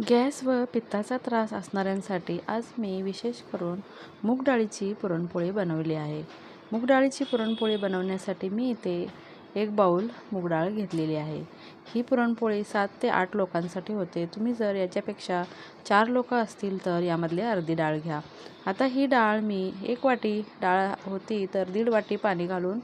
Gas व पित्ताचा त्रास असणाऱ्यांसाठी आज मी विशेष करून मूग डाळीची पुरणपोळी बनवली आहे. मूग डाळीची पुरणपोळी बनवण्यासाठी मी इथे एक बाऊल मूग डाळ घेतलेली आहे. ही पुरणपोळी सात ते आठ लोकांसाठी होते. तुम्ही जर याच्यापेक्षा चार लोक असतील तर यामधली अर्धी डाळ घ्या. आता ही डाळ मी एक वाटी डाळ होती तर दीड वाटी पाणी घालून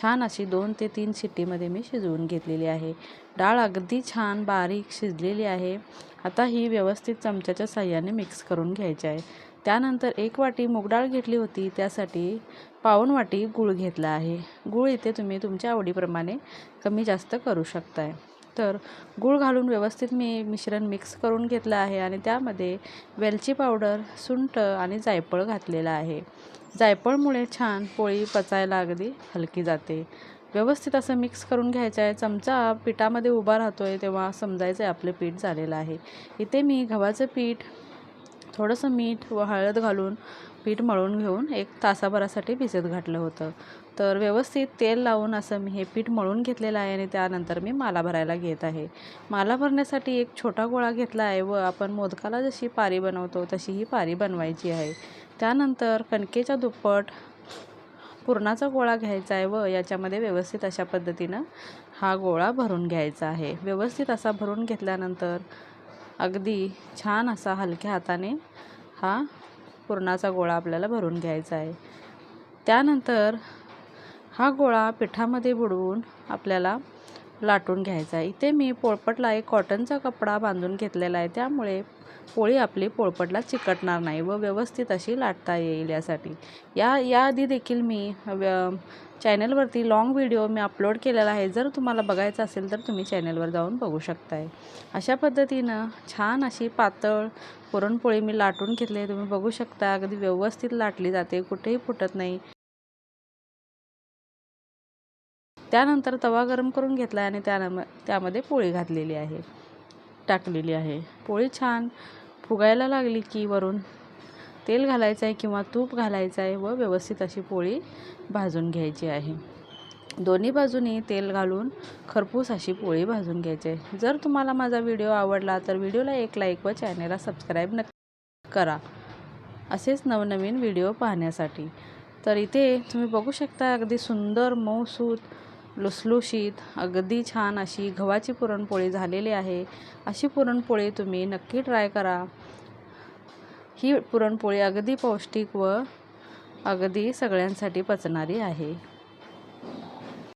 छान अशी दोन ते तीन शिट्टीमध्ये मी शिजवून घेतलेली आहे. डाळ अगदी छान बारीक शिजलेली आहे. आता ही व्यवस्थित चमच्याच्या साह्याने मिक्स करून घ्यायची आहे. त्यानंतर एक वाटी मूगडाळ घेतली होती त्यासाठी पाऊण वाटी गूळ घेतला आहे. गूळ इथे तुम्ही तुमच्या आवडीप्रमाणे कमी जास्त करू शकताय. तर गूळ घालून व्यवस्थित मी मिश्रण मिक्स करून घेतलं आहे आणि त्यामध्ये वेलची पावडर सुंठ आणि जायफळ घातलेलं आहे. जायफळमुळे छान पोळी पचायला अगदी हलकी जाते. व्यवस्थित असं मिक्स करून घ्यायचं आहे चमचा पिठामध्ये उभा राहतो आहे तेव्हा समजायचं आहे आपलं पीठ झालेलं आहे. इथे मी गव्हाचं पीठ थोडंसं मीठ व हळद घालून पीठ मळून घेऊन एक तासाभरासाठी भिजत घातलं होतं. तर व्यवस्थित तेल लावून असं मी हे पीठ मळून घेतलेलं आहे आणि त्यानंतर मी माला भरायला घेत आहे. माला भरण्यासाठी एक छोटा गोळा घेतला आहे व आपण मोदकाला जशी पारी बनवतो तशी ही पारी बनवायची आहे. त्यानंतर कणकेच्या दुप्पट पुरणाचा गोळा घ्यायचा आहे व याच्यामध्ये व्यवस्थित अशा पद्धतीनं हा गोळा भरून घ्यायचा आहे. व्यवस्थित असा भरून घेतल्यानंतर अगदी छान असा हलक्या हाताने हा पुरणाचा गोळा आपल्याला भरून घ्यायचा आहे. त्यानंतर हा गोळा पिठामध्ये बुडवून आपल्याला लाटून घ्यायचा आहे. इथे मी पोळपटला एक कॉटनचा कपडा बांधून घेतलेला आहे. त्यामुळे पोळी आपली पोळपटला चिकटणार नाही व व्यवस्थित अशी लाटता येईल यासाठी. या याआधी देखील मी व्य चॅनलवरती लाँग व्हिडिओ मी अपलोड केलेला आहे. जर तुम्हाला बघायचं असेल तर तुम्ही चॅनलवर जाऊन बघू शकताय. अशा पद्धतीनं छान अशी पातळ पुरणपोळी मी लाटून घेतली आहे. तुम्ही बघू शकता अगदी व्यवस्थित लाटली जाते. कुठेही फुटत नाही. त्यानंतर तवा गरम करून घेतला आणि त्यानं त्यामध्ये पोळी घातलेली आहे. टाकलेली आहे. पोळी छान फुगायला लागली की वरून तेल घालायचं आहे किंवा तूप घालायचं आहे व व्यवस्थित अशी पोळी भाजून घ्यायची आहे. दोन्ही बाजूनी तेल घालून खरपूस अशी पोळी भाजून घ्यायची आहे. जर तुम्हाला माझा व्हिडिओ आवडला तर व्हिडिओला एक लाईक व चॅनेलला सबस्क्राईब नक्की करा. असेच नवनवीन व्हिडिओ पाहण्यासाठी. तर इथे तुम्ही बघू शकता अगदी सुंदर मऊसूत लुसलुशीत अगदी छान अशी गव्हाची पुरणपोळी झालेली आहे. अशी पुरणपोळी तुम्ही नक्की ट्राय करा. ही पुरणपोळी अगदी पौष्टिक व अगदी सगळ्यांसाठी पचणारी आहे.